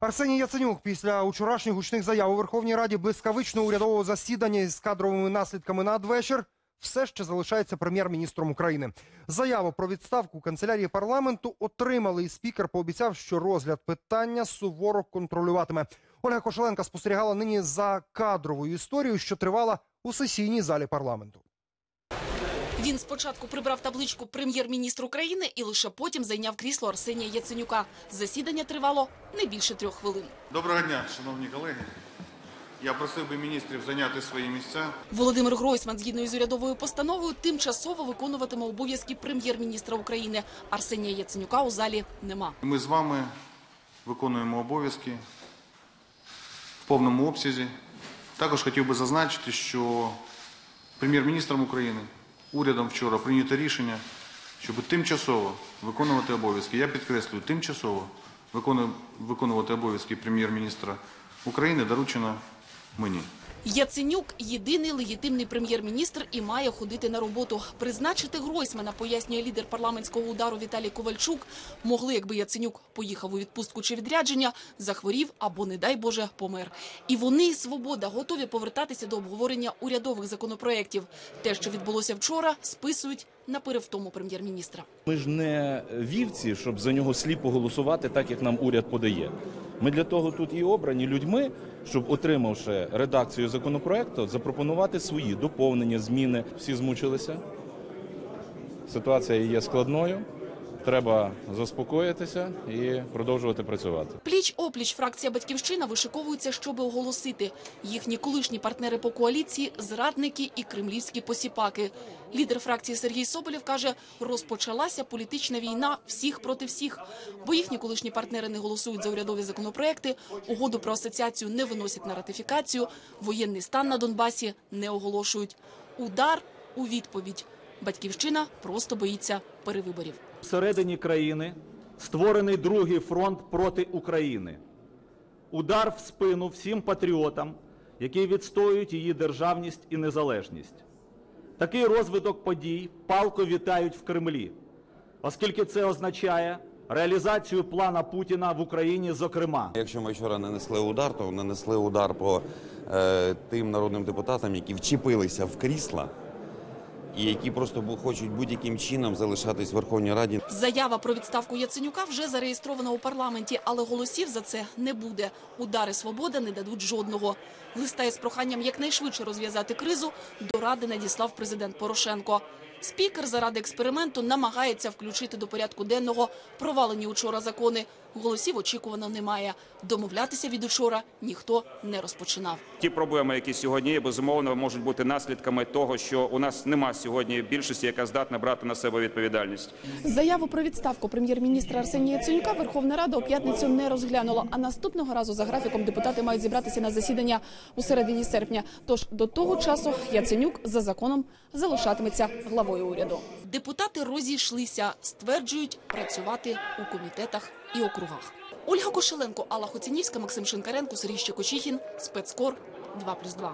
Арсеній Яценюк після вчорашніх гучних заяв у Верховній Раді блискавичного урядового засідання з кадровими наслідками надвечір все ще залишається прем'єр-міністром України. Заяву про відставку канцелярії парламенту отримали, і спікер пообіцяв, що розгляд питання суворо контролюватиме. Ольга Кошеленка спостерігала нині за кадровою історією, що тривала у сесійній залі парламенту. Він спочатку прибрав табличку прем'єр-міністр України і лише потім зайняв крісло Арсенія Яценюка. Засідання тривало не більше трьох хвилин. Доброго дня, шановні колеги. Я просив би міністрів зайняти свої місця. Володимир Гройсман, згідно із урядовою постановою, тимчасово виконуватиме обов'язки прем'єр-міністра України. Арсенія Яценюка у залі нема. Ми з вами виконуємо обов'язки в повному обсязі. Також хотів би зазначити, що прем'єр-міністром України урядом вчора прийнято рішення, щоб тимчасово виконувати обов'язки. Я підкреслюю, тимчасово виконувати обов'язки прем'єр-міністра України доручено мені. Яценюк – єдиний легітимний прем'єр-міністр і має ходити на роботу. Призначити Гройсмана, пояснює лідер парламентського удару Віталій Ковальчук, могли, якби Яценюк поїхав у відпустку чи відрядження, захворів або, не дай Боже, помер. І вони, і «Свобода», готові повертатися до обговорення урядових законопроєктів. Те, що відбулося вчора, списують на перевтому прем'єр-міністра. Ми ж не вівці, щоб за нього сліпо голосувати, так як нам уряд подає. Ми для того тут і обрані людьми, щоб, отримавши редакцію законопроекту, запропонувати свої доповнення, зміни. Всі змучилися. Ситуація є складною. Треба заспокоїтися і продовжувати працювати. Пліч-опліч фракція «Батьківщина» вишиковується, щоб оголосити. Їхні колишні партнери по коаліції – зрадники і кремлівські посіпаки. Лідер фракції Сергій Соболєв каже, розпочалася політична війна всіх проти всіх. Бо їхні колишні партнери не голосують за урядові законопроекти, угоду про асоціацію не виносять на ратифікацію, воєнний стан на Донбасі не оголошують. Удар у відповідь. «Батьківщина» просто боїться перевиборів. Всередині країни створений другий фронт проти України. Удар в спину всім патріотам, які відстоюють її державність і незалежність. Такий розвиток подій палко вітають в Кремлі, оскільки це означає реалізацію плана Путіна в Україні, зокрема. Якщо ми вчора нанесли удар, то нанесли удар по е, тим народним депутатам, які вчепилися в крісла і які просто хочуть будь-яким чином залишатись в Верховній Раді. Заява про відставку Яценюка вже зареєстрована у парламенті, але голосів за це не буде. Удари «Свобода» не дадуть жодного. Листа із проханням якнайшвидше розв'язати кризу до Ради надіслав президент Порошенко. Спікер заради експерименту намагається включити до порядку денного провалені учора закони. Голосів очікувано немає. Домовлятися від учора ніхто не розпочинав. Ті проблеми, які сьогодні є, безумовно можуть бути наслідками того, що у нас нема сьогодні більшості, яка здатна брати на себе відповідальність. Заяву про відставку прем'єр-міністра Арсенія Яценюка Верховна Рада у п'ятницю не розглянула. А наступного разу за графіком депутати мають зібратися на засідання у середині серпня. Тож до того часу Яценюк за законом залишатиметься главою уряду. Депутати розійшлися, стверджують працювати у комітетах і округах. Ольга Кошеленко, Алла Хоцінівська, Максим Шинкаренко, Сергій Щекочихін, спецкор 2+,2.